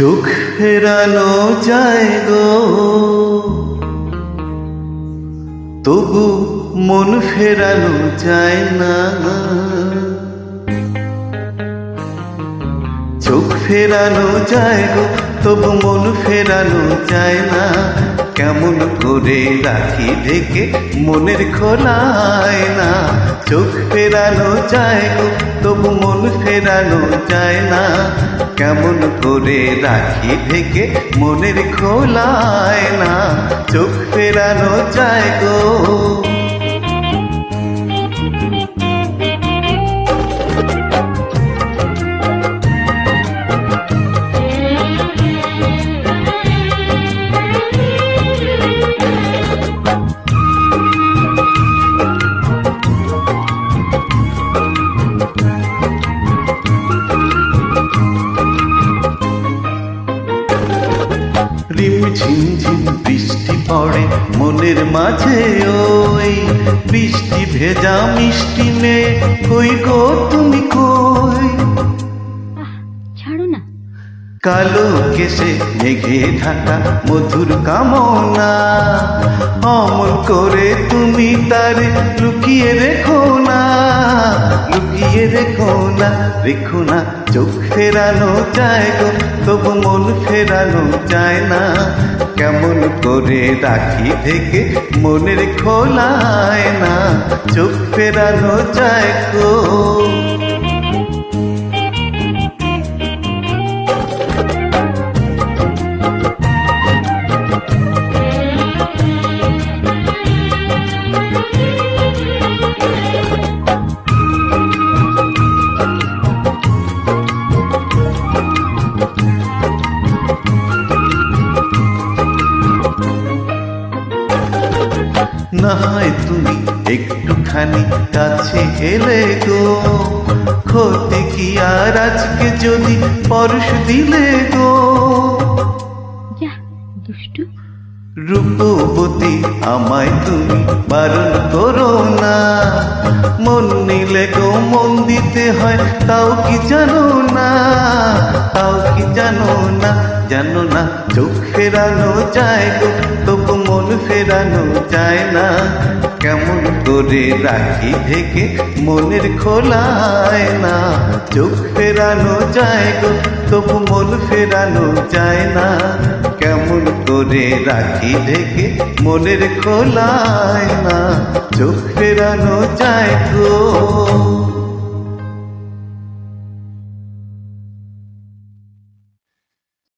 চোখ ফেরানো যায় গো। তবু মন ফেরানো যায় না। চোখ ফেরানো যায় গো। তবু মন ফেরানো যায় না। কেমন করে রাখি ঢেকে মনের খোলায় না। চোখ ফেরানো যায় তবু মন ফেরানো যায় না। কেমন করে রাখি ঢেকে মনের খোলায় না। রিম ঝিমঝিম বৃষ্টি পড়ে। মনের মাঝে ওই বৃষ্টি ভেজা মিষ্টি মেয়ে কই গো তুমি কই? ছাড়ো না। কালো কেসে মেঘে ঢাকা মধুর কামনা। অমল করে তুমি তার লুকিয়ে রেখো না। লুকিয়ে রেখো না রেখো না চোখ ফেরানো চায় গো, তবু মন ফেরানো চায় না। কেমন করে রাখি থেকে মনের খোলায় না চোখ ফেরানো চায় গো। না হয় তুমি একটুখানি কাছে এলে গো। ক্ষতি কি আর আজকে যদি পরশ দিলে গো? দুষ্টু। রূপবতী আমায় তুমি বারণ করো না। মন নিলে গো মন দিতে হয় তাও কি জানো না? তাও কি জানো না? জানো না চোখ ফেরানো যায় গো, তবু মন ফেরানো যায় না। কেমন করে রাখি থেকে মনের খোলায় না। চোখ ফেরানো যায় গো, তবু মন ফেরানো যায় না। কেমন করে রাখি ঢেকে মনের খোলায় না। চোখ ফেরানো যায় গো।